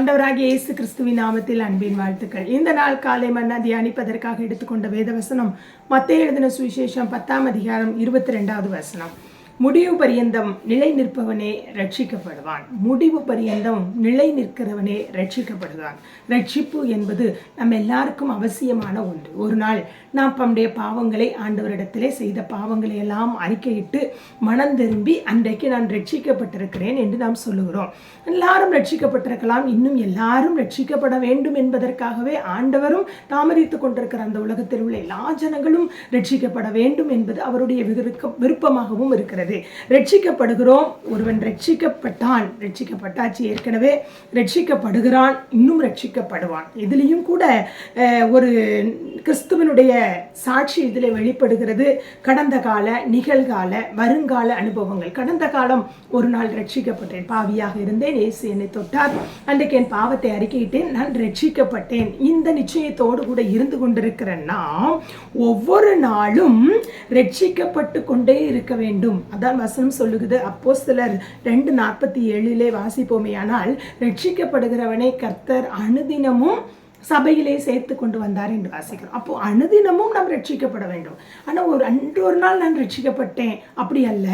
ஆண்டவராகிய இயேசு கிறிஸ்துவின் நாமத்தில் அன்பின் வாழ்த்துக்கள். இந்த நாள் காலை மன்னா தியானிப்பதற்காக எடுத்துக்கொண்ட வேத வசனம் மத்திய எழுதின சுவிசேஷம் பத்தாம் அதிகாரம் இருபத்தி ரெண்டாவது வசனம். முடிவு பரியந்தம் நிலை நிற்பவனே ரட்சிக்கப்படுவான். முடிவு பரியந்தம் நிலை நிற்கிறவனே ரட்சிக்கப்படுவான். ரட்சிப்பு என்பது நம்ம எல்லாருக்கும் அவசியமான ஒன்று. ஒரு நாள் நாம் நம்முடைய பாவங்களை ஆண்டவரிடத்திலே செய்த பாவங்களை எல்லாம் அறிக்கையிட்டு மனம் திரும்பி அன்றைக்கு நான் ரட்சிக்கப்பட்டிருக்கிறேன் என்று நாம் சொல்லுகிறோம். எல்லாரும் ரட்சிக்கப்பட்டிருக்கலாம். இன்னும் எல்லாரும் ரட்சிக்கப்பட வேண்டும் என்பதற்காகவே ஆண்டவரும் தாமரித்து கொண்டிருக்கிற அந்த உலகத்தில் உள்ள எல்லா ஜனங்களும் ரட்சிக்கப்பட வேண்டும் என்பது அவருடைய விருப்பமாகவும் இருக்கிறது. ரட்சிக்கப்படுகிறோம். ஒருவன் ரட்சிக்கப்பட்டான். ரட்சிக்கப்பட்டாச்சு ஏற்கனவே. ரட்சிக்கப்படுகிறான். இன்னும் ரட்சிக்கப்படுவான். இதுலேயும் கூட ஒரு கிறிஸ்துவனுடைய சாட்சி இதில் வெளிப்படுகிறது. கடந்த கால நிகழ்கால வருங்கால அனுபவங்கள். கடந்த காலம் ஒரு நாள் ரட்சிக்கப்பட்டேன். பாவியாக இருந்தேன். இயேசு என்னை தொட்டார். அன்றைக்கு என் பாவத்தை அறிக்கையிட்டேன். நான் ரட்சிக்கப்பட்டேன். இந்த நிச்சயத்தோடு கூட இருந்து கொண்டிருக்கிற நாம் ஒவ்வொரு நாளும் ரட்சிக்கப்பட்டு கொண்டே இருக்க வேண்டும். அதான் வசனம் சொல்லுகிறது அப்போ சிலர் ரெண்டு நாற்பத்தி ஏழிலே வாசிப்போமேயானால் ரட்சிக்கப்படுகிறவனை கர்த்தர் அனுதினமும் சபையிலே சேர்த்து கொண்டு வந்தார் என்று வாசிக்கிறோம். அப்போ அனுதினமும் நாம் ரட்சிக்கப்பட வேண்டும். ஆனால் ஒரு அன்று ஒரு நாள் நான் ரட்சிக்கப்பட்டேன். அப்படி அல்ல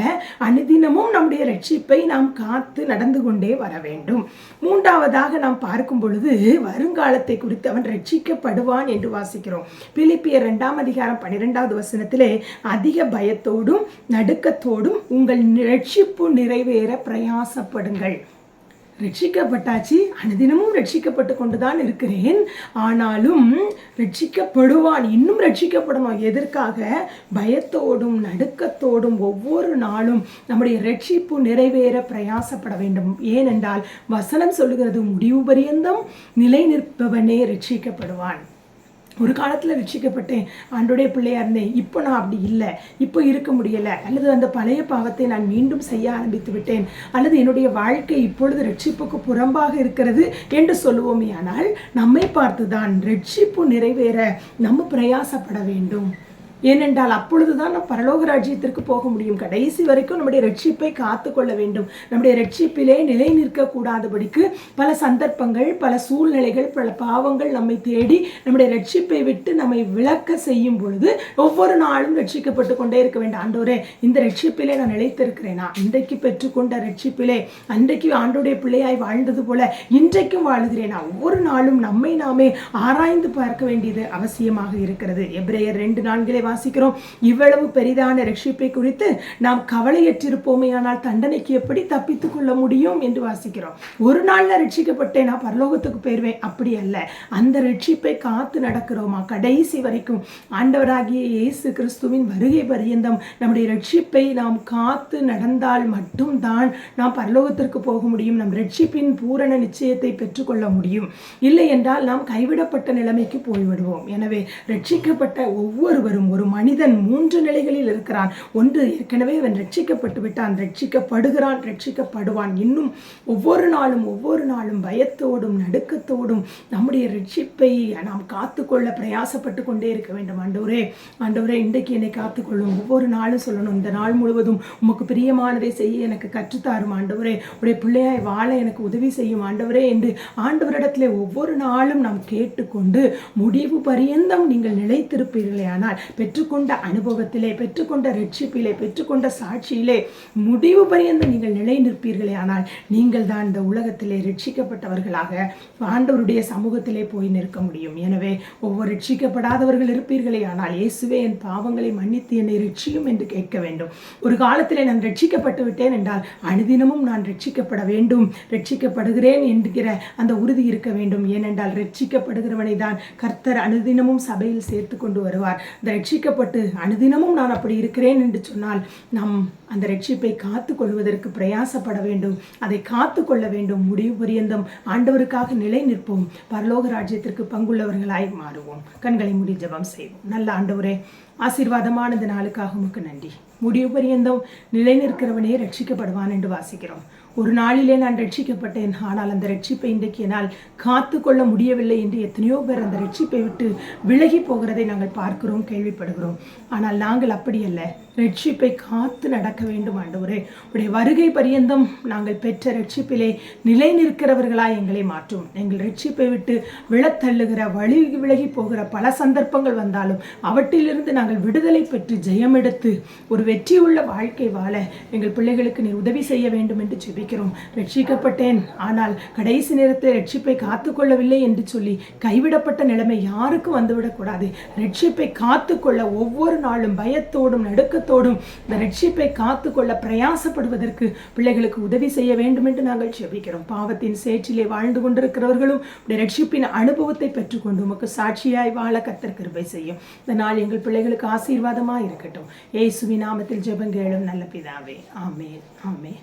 அனுதினமும் நம்முடைய ரட்சிப்பை நாம் காத்து நடந்து கொண்டே வர வேண்டும். மூன்றாவதாக நாம் பார்க்கும் பொழுது வருங்காலத்தை குறித்து அவன் ரட்சிக்கப்படுவான் என்று வாசிக்கிறோம். பிலிப்பிய இரண்டாம் அதிகாரம் பன்னிரெண்டாவது வசனத்திலே அதிக பயத்தோடும் நடுக்கத்தோடும் உங்கள் ரட்சிப்பு நிறைவேற பிரயாசப்படுங்கள். ரட்சிக்கப்பட்டாச்சு. அனுதினமும் ரட்சிக்கப்பட்டு கொண்டுதான் இருக்கிறேன். ஆனாலும் ரட்சிக்கப்படுவான். இன்னும் ரட்சிக்கப்படணும். எதற்காக? பயத்தோடும் நடுக்கத்தோடும் ஒவ்வொரு நாளும் நம்முடைய ரட்சிப்பு நிறைவேற பிரயாசப்பட வேண்டும். ஏனென்றால் வசனம் சொல்லுகிறது முடிவு பரியந்தம் நிலை நிற்பவனே ரட்சிக்கப்படுவான். ஒரு காலத்தில் ரட்சிக்கப்பட்டேன். ஆண்டோடைய பிள்ளையா இருந்தேன். இப்போ நான் அப்படி இல்லை. இப்போ இருக்க முடியலை. அல்லது அந்த பழைய பாவத்தை நான் மீண்டும் செய்ய ஆரம்பித்து விட்டேன். அல்லது என்னுடைய வாழ்க்கை இப்பொழுது ரட்சிப்புக்கு புறம்பாக இருக்கிறது என்று சொல்லுவோமே ஆனால் நம்மை பார்த்துதான் ரட்சிப்பு நிறைவேற நம்ம பிரயாசப்பட வேண்டும். ஏனென்றால் அப்பொழுதுதான் நம் பரலோக ராஜ்யத்திற்கு போக முடியும். கடைசி வரைக்கும் நம்முடைய ரட்சிப்பை காத்து கொள்ள வேண்டும். நம்முடைய ரட்சிப்பிலே நிலை நிற்கக்கூடாதபடிக்கு பல சந்தர்ப்பங்கள் பல சூழ்நிலைகள் பல பாவங்கள் நம்மை தேடி நம்முடைய ரட்சிப்பை விட்டு நம்மை விளக்க செய்யும் பொழுது ஒவ்வொரு நாளும் ரட்சிக்கப்பட்டு கொண்டே இருக்க வேண்டும். ஆண்டோரே இந்த ரட்சிப்பிலே நான் நிலைத்திருக்கிறேனா? இன்றைக்கு பெற்றுக்கொண்ட ரட்சிப்பிலே அன்றைக்கு ஆண்டோடைய பிள்ளையாய் வாழ்ந்தது போல இன்றைக்கும் வாழுகிறேனா? ஒவ்வொரு நாளும் நம்மை நாமே ஆராய்ந்து பார்க்க வேண்டியது அவசியமாக இருக்கிறது. எப்ரேயர் ரெண்டு நான்கிலே வாசிக்கிறோம். இவ்வளவு பெரிதான ரட்சிப்பை குறித்து நாம் கவலையற்றிருப்போமே ஆனால் தண்டனைக்கு எப்படி தப்பித்துக் கொள்ள முடியும் என்று வாசிக்கிறோம். ஒரு நாளில் ரட்சிக்கப்பட்டேன் நான் பரலோகத்துக்கு போயிருவேன். அப்படி அல்ல. அந்த ரட்சிப்பை காத்து நடக்கிறோமா? கடைசி வரைக்கும் ஆண்டவராகிய இயேசு கிறிஸ்துவின் வருகை பரியந்தம். நம்முடைய ரட்சிப்பை நாம் காத்து நடந்தால் மட்டும்தான் நாம் பரலோகத்திற்கு போக முடியும். நம் ரட்சிப்பின் பூரண நிச்சயத்தை பெற்றுக்கொள்ள முடியும். இல்லை என்றால் நாம் கைவிடப்பட்ட நிலைமைக்கு போய்விடுவோம். எனவே ரட்சிக்கப்பட்ட ஒவ்வொருவரும் ஒரு மனிதன் மூன்று நிலைகளில் இருக்கிறான். ஒன்று ஏற்கனவே அவன் ரட்சிக்கப்பட்டு விட்டான். ரட்சிக்கப்படுகிறான் ரட்சிக்கப்படுவான். இன்னும் ஒவ்வொரு நாளும் ஒவ்வொரு நாளும் பயத்தோடும் நடுக்கத்தோடும் நம்முடைய ரட்சிப்பை நாம் காத்துக்கொள்ள பிரயாசப்பட்டு கொண்டே இருக்க வேண்டும். ஆண்டவரே ஆண்டவரே இன்றைக்கு என்னை காத்துக்கொள்ளும். ஒவ்வொரு நாளும் சொல்லணும். இந்த நாள் முழுவதும் உமக்கு பிரியமானதை செய்ய எனக்கு கற்றுத்தாரும். ஆண்டவரே உடைய பிள்ளையாய் வாழ எனக்கு உதவி செய்யும். ஆண்டவரே என்று ஆண்டவரிடத்தில் ஒவ்வொரு நாளும் நாம் கேட்டுக்கொண்டு முடிவு பரியந்தம் நீங்கள் நிலைத்திருப்பீர்களே. ஆனால் பெற்றுக்கொண்ட அனுபவத்திலே பெற்றுக்கொண்ட ரட்சிப்பிலே பெற்றுக்கொண்ட சாட்சியிலே முடிவு பரியந்தம் நீங்கள் நிலை நிற்பீர்களே. ஆனால் நீங்கள் தான் இந்த உலகத்திலே ரட்சிக்கப்பட்டவர்களாக ஆண்டவருடைய சமூகத்திலே போய் நிற்க முடியும். எனவே ஒவ்வொரு ரட்சிக்கப்படாதவர்கள் இருப்பீர்களே. ஆனால் இயேசுவே என் பாவங்களை மன்னித்து என்னை ரட்சியும் என்று கேட்க வேண்டும். ஒரு காலத்திலே நான் ரட்சிக்கப்பட்டு விட்டேன் என்றால் அனுதினமும் நான் ரட்சிக்கப்பட வேண்டும் ரட்சிக்கப்படுகிறேன் என்கிற அந்த உறுதி இருக்க வேண்டும். ஏனென்றால் ரட்சிக்கப்படுகிறவனை தான் கர்த்தர் அனுதினமும் சபையில் சேர்த்து கொண்டு வருவார். இந்த ரட்சிக்கப்பட்டு அனுதினமும் நான் அப்படி இருக்கிறேன் என்று சொன்னால் நாம் அந்த ரட்சிப்பை காத்து கொள்வதற்கு பிரயாசப்பட வேண்டும். அதை காத்து கொள்ள வேண்டும். முடிவு பரியந்தம். ஆண்டவருக்காக நிலை நிற்போம் பரலோக ராஜ்யத்திற்கு பங்குள்ளவர்களாய் மாறுவோம். கண்களை முடி ஜெபம் செய்வோம். நல்ல ஆண்டவரே ஆசீர்வாதமான இந்த நாளுக்காக உமக்கு நன்றி. முடிவு பரியந்தம். நிலை நிற்கிறவனே ரட்சிக்கப்படுவான் என்று வாசிக்கிறோம். ஒரு நாளிலே நான் ரட்சிக்கப்பட்டேன். ஆனால் அந்த ரட்சிப்பை இன்றைக்கு என்னால் காத்து கொள்ள முடியவில்லை என்று எத்தனையோ பேர் அந்த ரட்சிப்பை விட்டு விலகி போகிறதை நாங்கள் பார்க்கிறோம் கேள்விப்படுகிறோம். ஆனால் நாங்கள் அப்படி அல்ல. ரட்சிப்பை காத்து நடக்க வேண்டும் ஆண்டவரே. உடைய வருகை பரியந்தம் நாங்கள் பெற்ற ரட்சிப்பிலே நிலை நிற்கிறவர்களாய் எங்களை மாற்றும். எங்கள் ரட்சிப்பை விட்டு விழத்தள்ளுகிற வழி விலகி போகிற பல சந்தர்ப்பங்கள் வந்தாலும் அவற்றிலிருந்து நாங்கள் விடுதலை பெற்று ஜெயமெடுத்து ஒரு வெற்றியுள்ள வாழ்க்கை வாழ எங்கள் பிள்ளைகளுக்கு நீ உதவி செய்ய வேண்டும் என்று ஜெபிக்கிறோம் ரட்சிக்கப்பட்டேன். ஆனால் கடைசி நேரத்தில் ரட்சிப்பை காத்துக்கொள்ளவில்லை என்று சொல்லி கைவிடப்பட்ட நிலைமை யாருக்கும் வந்துவிடக்கூடாது. ரட்சிப்பை காத்துக்கொள்ள ஒவ்வொரு நாளும் பயத்தோடும் நடுக்கத்தோடும் இந்த ரட்சிப்பை காத்துக்கொள்ள பிரயாசப்படுவதற்கு பிள்ளைகளுக்கு உதவி செய்ய வேண்டும் என்று நாங்கள் செபிக்கிறோம் பாவத்தின் சேற்றிலே வாழ்ந்து கொண்டிருக்கிறவர்களும் ரட்சிப்பின் அனுபவத்தை பெற்றுக்கொண்டு உமக்கு சாட்சியாய் வாழ கத்தர் கிருபை செய்யும். இந்த நாள் எங்கள் பிள்ளைகளுக்கு ஆசீர்வாதமாக இருக்கட்டும். ஏசுவி நாமத்தில் ஜெபங்கேளும் நல்ல பிதாவே. ஆமேன். ஆமேன்.